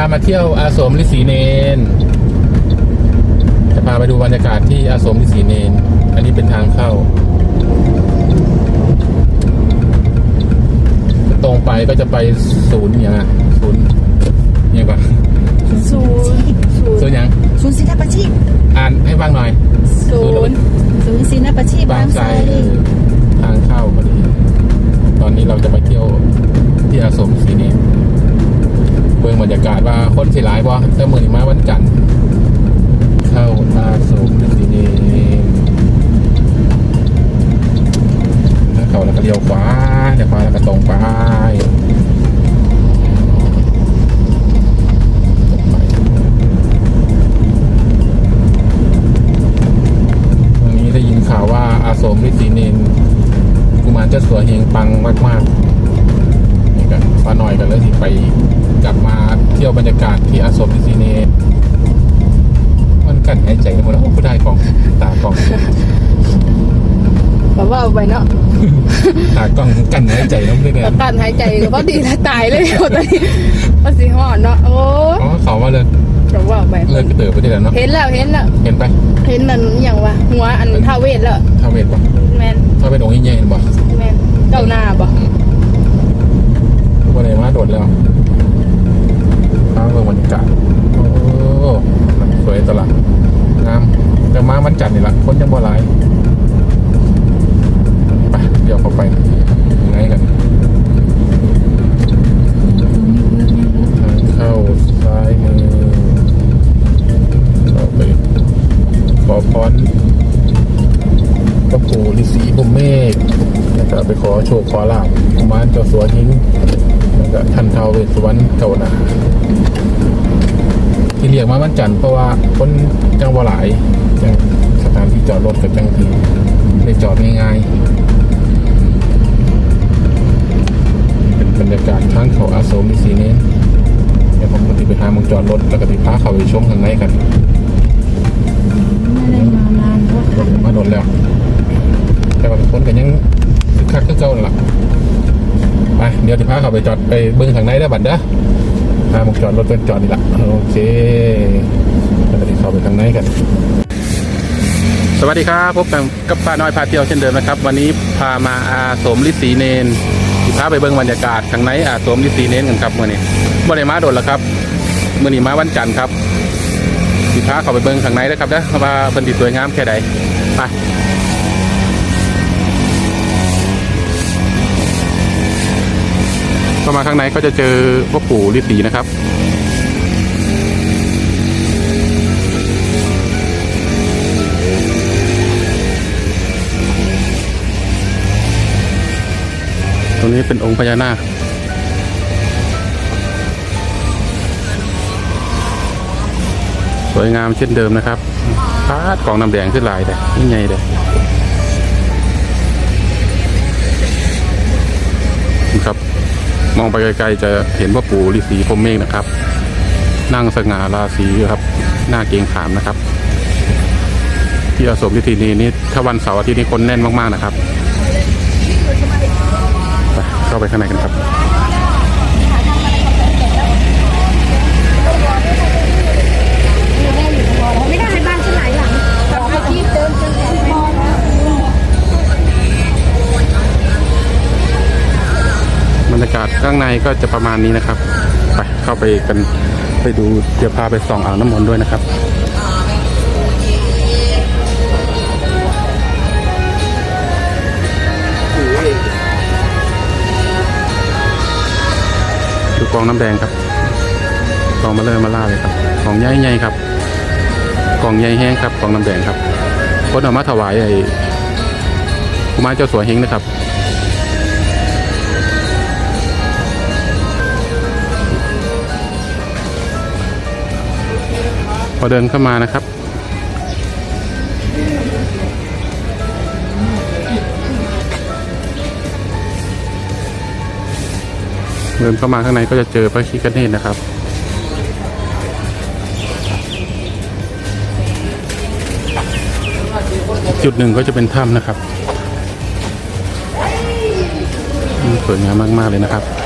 ามาเที่ยวอาสมฤาษีเนน จะพาไปดูบรรยากาศที่อาสมฤาษีเนน อันนี้เป็นทางเข้า ตรงไปก็จะไปศูนย์อย่างอะศูนย์ยังก่อนศูนย์ศูนศูนย์ย์ยังศูนย์ศิลปาชีพอ่านให้ฟังหน่อยศูนย์ศูนย์ศิลปาชีพบาบางงไทไทรรเออทางเข้าพอดีตอนนี้เราจะไปเที่ยวที่อาสมฤาษีเนน ว่าคนสิหลายบ่แต่มือนี้มาวันจันทร์เข้าอาสมฤาษีเนนถ้าเข้าแล้วก็เลี้ยวขวาเลี้ยวขวาแล้วก็ตรงไปตรงนี้ได้ยินข่าวว่าอาสมฤาษีเนนกุมารเจ้าสัวเฮงปังมาก ๆ กันฟ้าหน่อยกันเลยที่ไปกลับมาเที่ยวบรรยากาศที่อาสมฤาษีเนนมันกันหายใจกันหมดแล้วผู้ได้กล่องตากล่องแบบว่าเอาไปเนาะตากล่องกันหายใจน้ำด้วยกันแต่การหายใจก็พอดีแล้วตายเลยตอนนี้ภาษีห่อนเนาะโอ้อ๋อเขาว่าเลิกแบบว่าเอาไปเลิกกระเติบไปได้แล้วเนาะเห็นแล้วเห็นแล้วเห็นไป เห็นนั่นอย่างว่าหัวอันท่าเวทแล้วถ้าเวทปะแมนถ้าเป็นองค์ยิ่งใหญ่เห็นปะแมนเจ้าหน้าบ่ วันไหนมาโดดแล้วฟ้าเมืองบรรยากาศโอ้สวยตวละงามแต่มาวันจันทร์นี่ละคนยังบ่หลายไปเดี๋ยวเข้าไปยังไงกันทางเข้าซ้ายมือเข้าไปขอพรพระปู่ฤาษีพรหมเมฆแล้วก็ไปขอโชคขอลาบกุมารเจ้าสัวหิงแล้ว ก็ทันเทาเวสวรรณเก่านาที่เรียกมาวันจันทร์เพราะว่าคนจังวหลายจังสถานที่จอดรถกับจังถึง ดี๋ยวจะพาเขาไปจอดไปเบิ้งทางในได้บัดเด้อพามุกจอดรถเป็นจอดนี่ละโอเคแล้วก็เดี๋ยวเข้าไปทางในกัน สวัสดีครับพบกันกับป้าน้อยพาเที่ยวเช่นเดิมนะครับ วันนี้พามาอาสมฤาษีเนนที่พาไปเบิ้งบรรยากาศทางในอาสมฤาษีเนนกันครับมื่อนี้บ่ได้มาโดนแล้วครับมื่อนี้มาวันจันทร์ครับที่พาเขาไปเบิ้งทางในนะครับเด้อว่าเป็นดีสวยงามแค่ใดไป เข้ามาข้างในก็จะเจอพ่อปู่ฤาษีนะครับตรงนี้เป็นองค์พญานาคสวยงามเช่นเดิมนะครับพาดกล่องน้ำแดงขึ้นลายเลยนี่ไงเลยครับ มองไปไกลๆจะเห็นว่าปู่ฤาษีพรมเมฆนะครับ นั่งสง่าราศีครับหน้าเกงขามนะครับ ที่อาสมฤาษีนี้นี่ถ้าวันเสาร์อาทิตย์นี้คนแน่นมากๆนะครับไปเข้าไปข้างในกันครับ ในก็จะประมาณนี้นะครับ ไปเข้าไปกันไปดูเดี๋ยวพาไปส่องอ่างน้ำมนต์ด้วยนะครับดูกองน้ำแดงครับกองมาเลอมาล่าเลยครับกองใหญ่ๆครับกองใหญ่แห้งครับกองน้ำแดงครับคนเอามาถวายไอ้กุมารเจ้าสัวเฮงนะครับ พอเดินเข้ามานะครับ เดินเข้ามาข้างในก็จะเจอพระคิกเนตนะครับจุดหนึ่งก็จะเป็นถ้ำนะครับ สวยงามมาก ๆ เลยนะครับ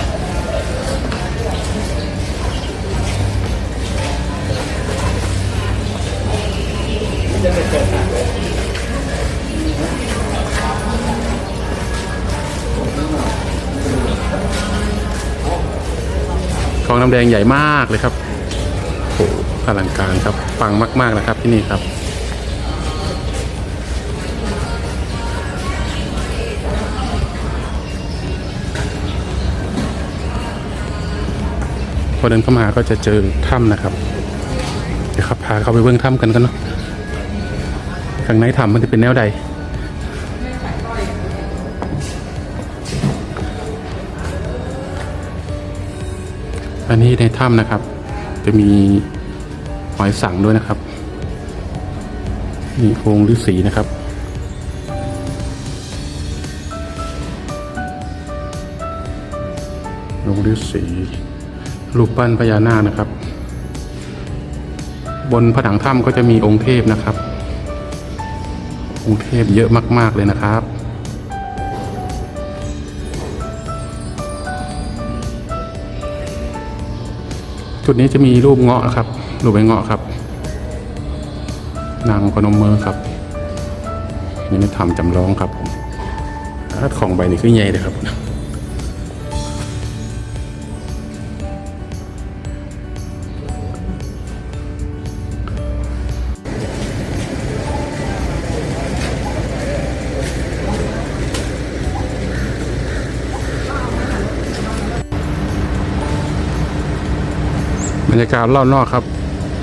น้ำแดงใหญ่มากเลยครับโอ้หอลังการครับปังมาก ๆนะครับที่นี่ครับพอเดินเข้ามาก็จะเจอถ้ำนะครับ เดี๋ยวครับพาเข้าไปเบื้องถ้ำกันกันเนาะข้างในถ้ำมันจะเป็นแนวใด อันนี้ในถ้ำนะครับ จะมีหอยสังด้วยนะครับมีโครงฤาษีนะครับลงฤาษีรูปปั้นพญานาคนะครับ บนผนังถ้ำก็จะมีองค์เทพนะครับ องค์เทพเยอะมาก ๆ เลยนะครับ จุดนี้จะมีรูปเงาะครับ รูปใบเงาะครับ นางพนมมือครับนี่ไม่ทำจำลองครับผมอาของใบนี้คือใหญ่เลยครับ บรรยากาศรอบนอกครับ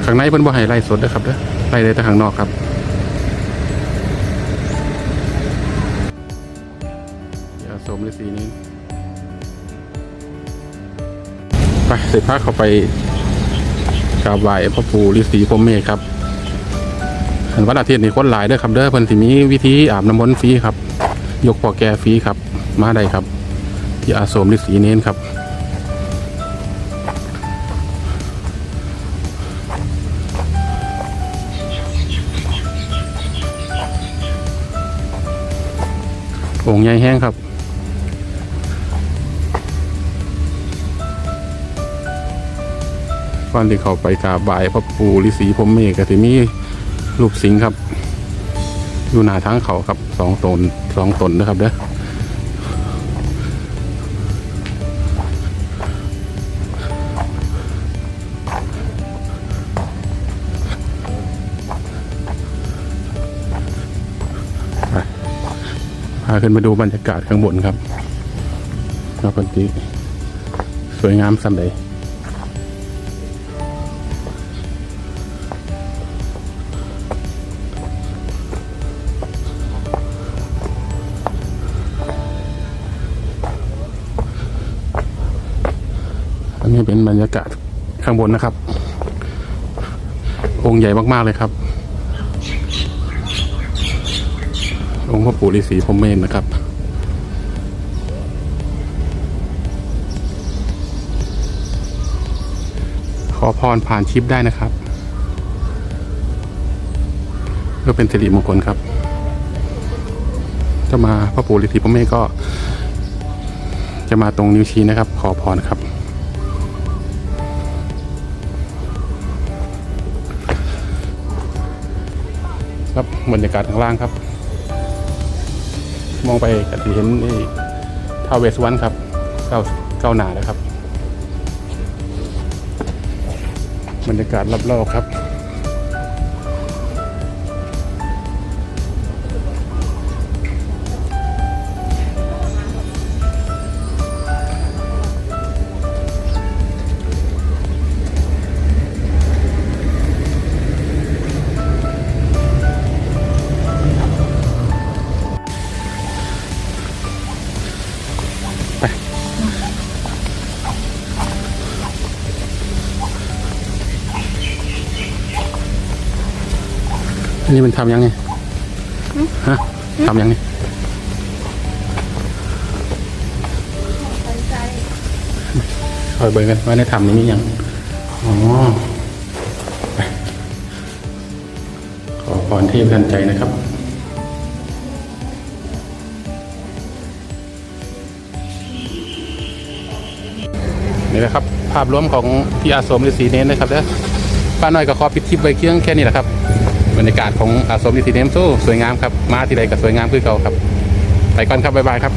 ข้างในเพิ่นบ่ให้ไล่สดนะครับเด้อไล่ได้แต่ข้างนอกครับอย่าสมฤาษีนี้ไปเสร็จพาเข้าไปกราบไหว้พระปู่ฤาษีพรหมเมฆครับวันอาทิตย์นี่คนหลายเด้อครับเด้อเพิ่นสิมีวิธีอาบน้ำมนต์ฟรีครับ ยกปอแก่ฟรีครับ มาได้ครับ ที่อาสมฤาษีเน้นครับ องใหญ่แห้งครับวันที่เขาไปกราบไห้พระปู่ฤาษีพรมเมฆก็จะมีรูปสิงครับ อยู่หน้าทางเขาครับสองตนสองตนนะครับเด้อาขึ้นมาดูบรรยากาศข้างบนครับครับพันธีสวยงามสันใดอันนี้เป็นบรรยากาศข้างบนนะครับ องค์ใหญ่มาก ๆ เลยครับ องค์พระปู่ฤาษีพรมเมธนะครับ ขอพรผ่านชิปได้นะครับ เพื่อเป็นสิริมงคลครับจะมาพระปู่ฤาษีพรมเมธก็ จะมาตรงนิ้วชี้นะครับ ขอพรครับครับบรรยากาศข้างล่างครับ มองไปก็จะเห็นนี่ท้าวเวสวรรณครับเก้าเก้าหนาแล้วครับ บรรยากาศรอบๆครับ นนี้มันทำยังไงฮะทำยังไงคอยเบิ่งกันว่าในทำนี้มีหยังอ๋อไปขอพรเทพทันใจนะครับนี่แหละครับ ภาพรวมของที่อาสมฤาษีเน้นนะครับเด้อป้าน้อยก็ขอปิดคลิปไว้เคียงแค่นี้แหละครับ รรยากาศของอาสมฤาษีเน้นสู้สวยงามครับ มาที่ใดก็สวยงามคือเก่าครับ ไปก่อนครับบ๊ายบายครับ